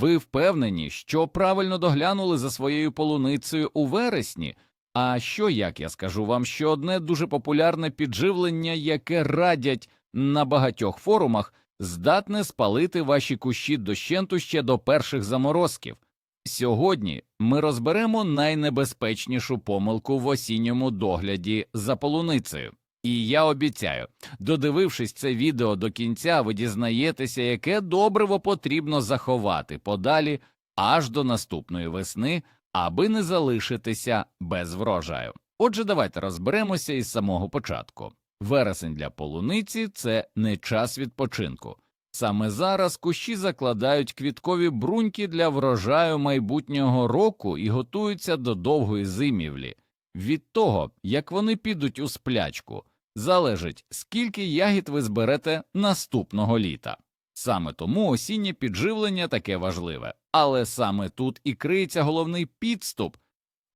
Ви впевнені, що правильно доглянули за своєю полуницею у вересні? А що як я скажу вам, що одне дуже популярне підживлення, яке радять на багатьох форумах, здатне спалити ваші кущі дощенту ще до перших заморозків. Сьогодні ми розберемо найнебезпечнішу помилку в осінньому догляді за полуницею. І я обіцяю, додивившись це відео до кінця, ви дізнаєтеся, яке добриво потрібно заховати подалі аж до наступної весни, аби не залишитися без врожаю. Отже, давайте розберемося із самого початку. Вересень для полуниці це не час відпочинку. Саме зараз кущі закладають квіткові бруньки для врожаю майбутнього року і готуються до довгої зимівлі. Від того, як вони підуть у сплячку, залежить, скільки ягід ви зберете наступного літа. Саме тому осіннє підживлення таке важливе, але саме тут і криється головний підступ.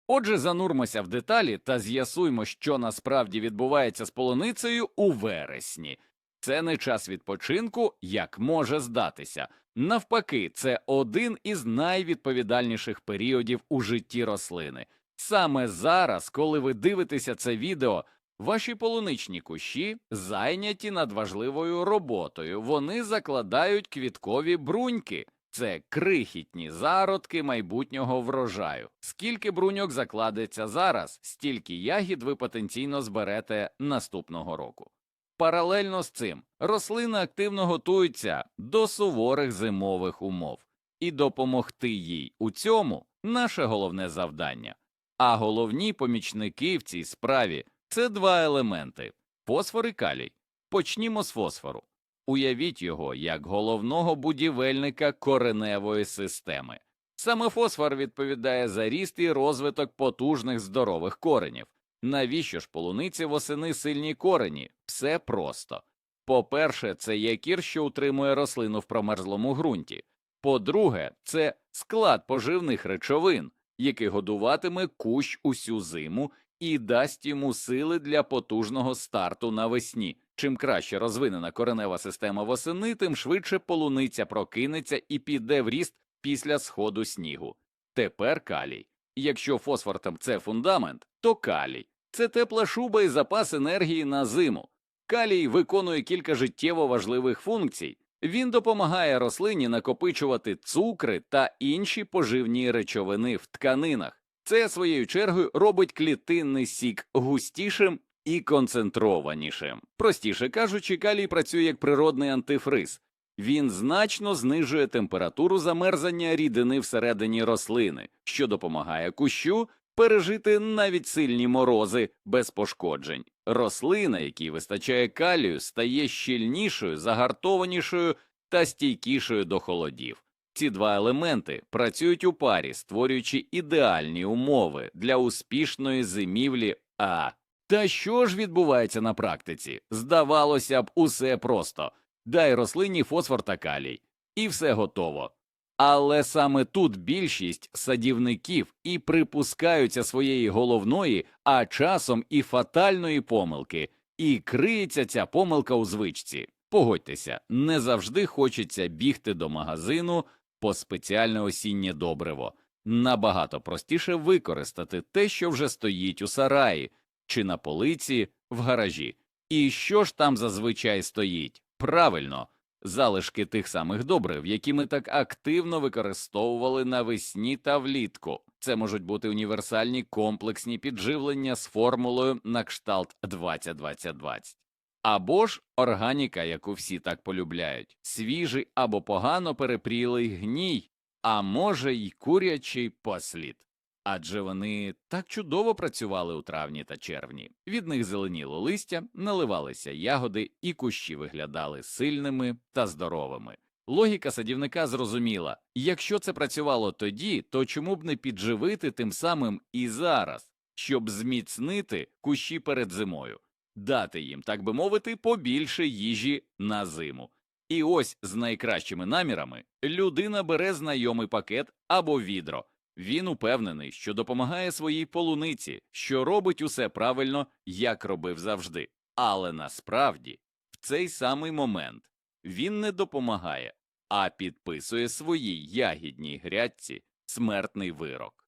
Отже, занурмося в деталі та з'ясуймо, що насправді відбувається з полуницею у вересні. Це не час відпочинку, як може здатися. Навпаки, це один із найвідповідальніших періодів у житті рослини. Саме зараз, коли ви дивитеся це відео, ваші полуничні кущі зайняті надважливою роботою. Вони закладають квіткові бруньки. Це крихітні зародки майбутнього врожаю. Скільки бруньок закладеться зараз, стільки ягід ви потенційно зберете наступного року. Паралельно з цим рослина активно готується до суворих зимових умов, і допомогти їй у цьому наше головне завдання. А головні помічники в цій справі це два елементи фосфор і калій. Почнімо з фосфору. Уявіть його як головного будівельника кореневої системи. Саме фосфор відповідає за ріст і розвиток потужних здорових коренів. Навіщо ж полуниці восени сильні корені? Все просто. По-перше, це якір, що утримує рослину в промерзлому ґрунті. По-друге, це склад поживних речовин, який годуватиме кущ усю зиму і дасть йому сили для потужного старту навесні. Чим краще розвинена коренева система восени, тим швидше полуниця прокинеться і піде в ріст після сходу снігу. Тепер калій. Якщо фосфор там це фундамент, то калій це тепла шуба і запас енергії на зиму. Калій виконує кілька життєво важливих функцій. Він допомагає рослині накопичувати цукри та інші поживні речовини в тканинах. Це своєю чергою робить клітинний сік густішим і концентрованішим. Простіше кажучи, калій працює як природний антифриз. Він значно знижує температуру замерзання рідини всередині рослини, що допомагає кущу пережити навіть сильні морози без пошкоджень. Рослина, якій вистачає калію, стає щільнішою, загартованішою та стійкішою до холодів. Ці два елементи працюють у парі, створюючи ідеальні умови для успішної зимівлі. А та що ж відбувається на практиці? Здавалося б, усе просто дай рослині фосфор та калій, і все готово. Але саме тут більшість садівників і припускаються своєї головної, а часом і фатальної помилки, і криється ця помилка у звичці. Погодьтеся, не завжди хочеться бігти до магазину по спеціальне осіннє добриво. Набагато простіше використати те, що вже стоїть у сараї чи на полиці в гаражі. І що ж там зазвичай стоїть? Правильно, залишки тих самих добрив, які ми так активно використовували навесні та влітку. Це можуть бути універсальні комплексні підживлення з формулою на кшталт 20-20-20. Або ж органіка, яку всі так полюбляють, свіжий або погано перепрілий гній, а може й курячий послід. Адже вони так чудово працювали у травні та червні. Від них зеленіло листя, наливалися ягоди, і кущі виглядали сильними та здоровими. Логіка садівника зрозуміла якщо це працювало тоді, то чому б не підживити тим самим і зараз, щоб зміцнити кущі перед зимою, дати їм, так би мовити, побільше їжі на зиму. І ось з найкращими намірами людина бере знайомий пакет або відро. Він упевнений, що допомагає своїй полуниці, що робить усе правильно, як робив завжди. Але насправді в цей самий момент він не допомагає, а підписує своїй ягідній грядці смертний вирок.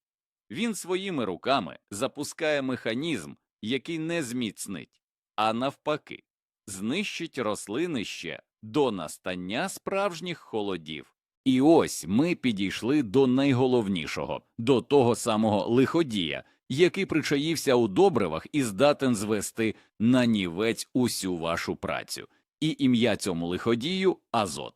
Він своїми руками запускає механізм, який не зміцнить, а навпаки, знищить рослини ще до настання справжніх холодів. І ось ми підійшли до найголовнішого, до того самого лиходія, який причаївся у добривах і здатен звести на нівець усю вашу працю. І ім'я цьому лиходію азот.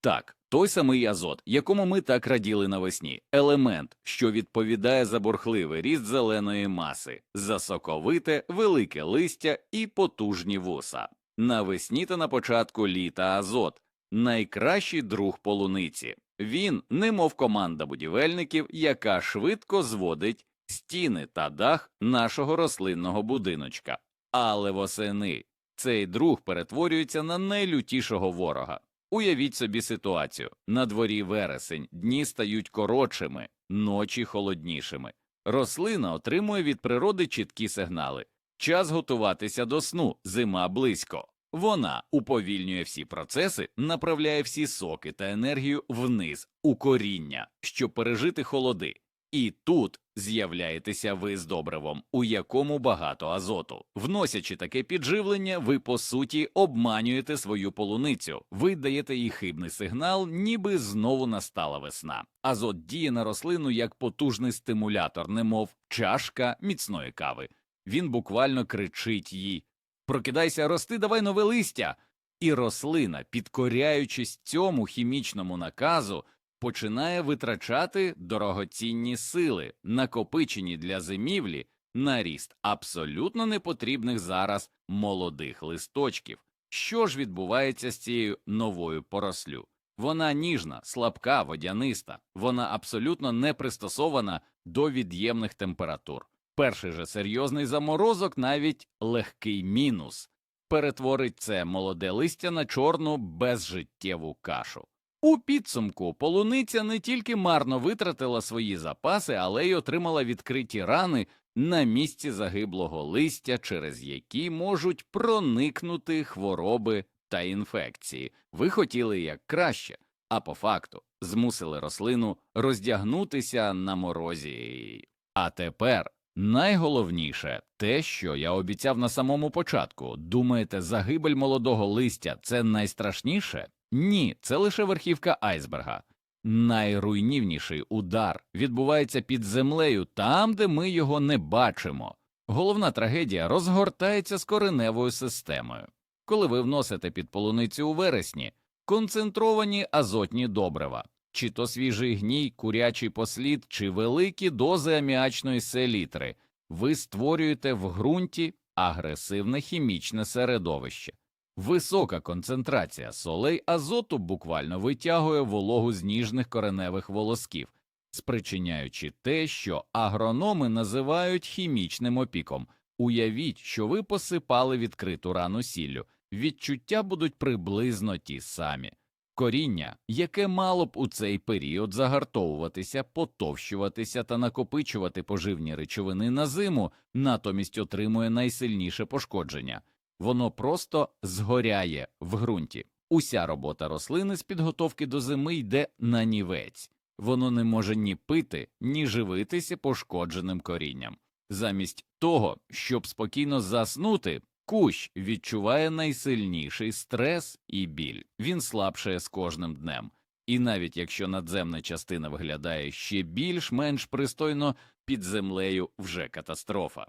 Так, той самий азот, якому ми так раділи навесні, елемент, що відповідає за бурхливий ріст зеленої маси, за соковите, велике листя і потужні вуса. Навесні та на початку літа азот найкращий друг полуниці. Він, немов команда будівельників, яка швидко зводить стіни та дах нашого рослинного будиночка. Але восени цей друг перетворюється на найлютішого ворога. Уявіть собі ситуацію на дворі вересень, дні стають коротшими, ночі холоднішими. Рослина отримує від природи чіткі сигнали. Час готуватися до сну, зима близько. Вона уповільнює всі процеси, направляє всі соки та енергію вниз у коріння, щоб пережити холоди. І тут з'являєтеся ви з добривом, у якому багато азоту. Вносячи таке підживлення, ви по суті обманюєте свою полуницю, ви даєте їй хибний сигнал, ніби знову настала весна. Азот діє на рослину як потужний стимулятор, немов чашка міцної кави. Він буквально кричить їй Прокидайся, рости, давай нове листя. І рослина, підкоряючись цьому хімічному наказу, починає витрачати дорогоцінні сили, накопичені для зимівлі, на ріст абсолютно непотрібних зараз молодих листочків. Що ж відбувається з цією новою порослю? Вона ніжна, слабка, водяниста, вона абсолютно не пристосована до від'ємних температур. Перший же серйозний заморозок, навіть легкий мінус, перетворить це молоде листя на чорну безжиттєву кашу. У підсумку полуниця не тільки марно витратила свої запаси, але й отримала відкриті рани на місці загиблого листя, через які можуть проникнути хвороби та інфекції. Ви хотіли як краще, а по факту змусили рослину роздягнутися на морозі. А тепер найголовніше те, що я обіцяв на самому початку. Думаєте, загибель молодого листя це найстрашніше? Ні, це лише верхівка айсберга. Найруйнівніший удар відбувається під землею там, де ми його не бачимо. Головна трагедія розгортається з кореневою системою. Коли ви вносите під полуницю у вересні концентровані азотні добрива, чи то свіжий гній, курячий послід, чи великі дози аміачної селітри, ви створюєте в ґрунті агресивне хімічне середовище. Висока концентрація солей азоту буквально витягує вологу з ніжних кореневих волосків, спричиняючи те, що агрономи називають хімічним опіком. Уявіть, що ви посипали відкриту рану сіллю, відчуття будуть приблизно ті самі. Коріння, яке мало б у цей період загартовуватися, потовщуватися та накопичувати поживні речовини на зиму, натомість отримує найсильніше пошкодження. Воно просто згоряє в ґрунті. Уся робота рослини з підготовки до зими йде на нівець. Воно не може ні пити, ні живитися пошкодженим корінням. Замість того, щоб спокійно заснути, кущ відчуває найсильніший стрес і біль. Він слабшає з кожним днем. І навіть якщо надземна частина виглядає ще більш-менш пристойно, під землею вже катастрофа.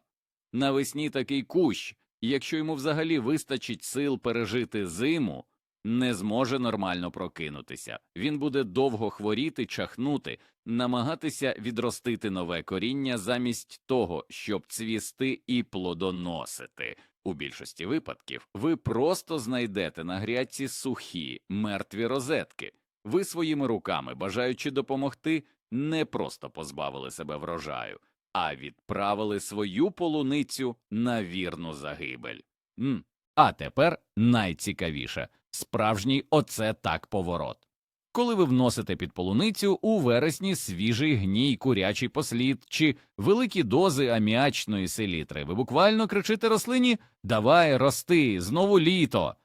Навесні такий кущ, якщо йому взагалі вистачить сил пережити зиму, не зможе нормально прокинутися. Він буде довго хворіти, чахнути, намагатися відростити нове коріння замість того, щоб цвісти і плодоносити. У більшості випадків ви просто знайдете на грядці сухі, мертві розетки. Ви своїми руками, бажаючи допомогти, не просто позбавили себе врожаю, а відправили свою полуницю на вірну загибель. М. А тепер найцікавіше справжній оце так поворот. Коли ви вносите під полуницю у вересні свіжий гній, курячий послід чи великі дози аміачної селітри, ви буквально кричите рослині Давай, рости, знову літо.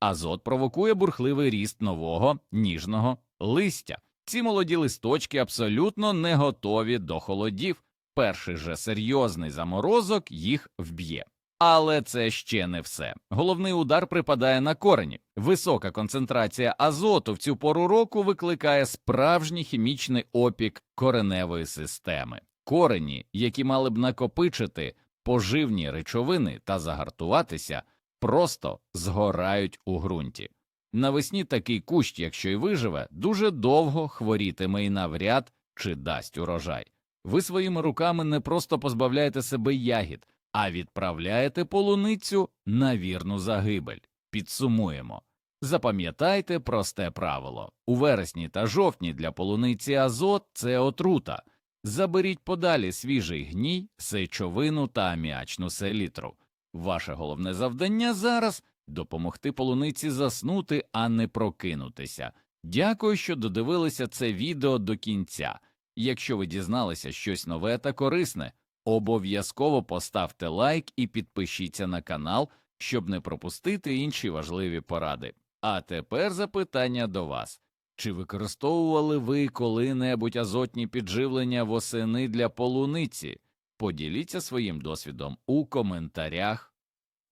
Азот провокує бурхливий ріст нового ніжного листя. Ці молоді листочки абсолютно не готові до холодів. Перший же серйозний заморозок їх вб'є. Але це ще не все. Головний удар припадає на корені. Висока концентрація азоту в цю пору року викликає справжній хімічний опік кореневої системи. Корені, які мали б накопичити поживні речовини та загартуватися, просто згорають у ґрунті. Навесні такий кущ, якщо й виживе, дуже довго хворітиме і навряд чи дасть урожай. Ви своїми руками не просто позбавляєте себе ягід, а відправляєте полуницю на вірну загибель. Підсумуємо. Запам'ятайте просте правило у вересні та жовтні для полуниці азот це отрута. Заберіть подалі свіжий гній, сечовину та аміачну селітру. Ваше головне завдання зараз допомогти полуниці заснути, а не прокинутися. Дякую, що додивилися це відео до кінця. Якщо ви дізналися щось нове та корисне, обов'язково поставте лайк і підпишіться на канал, щоб не пропустити інші важливі поради. А тепер запитання до вас. Чи використовували ви коли-небудь азотні підживлення восени для полуниці? Поділіться своїм досвідом у коментарях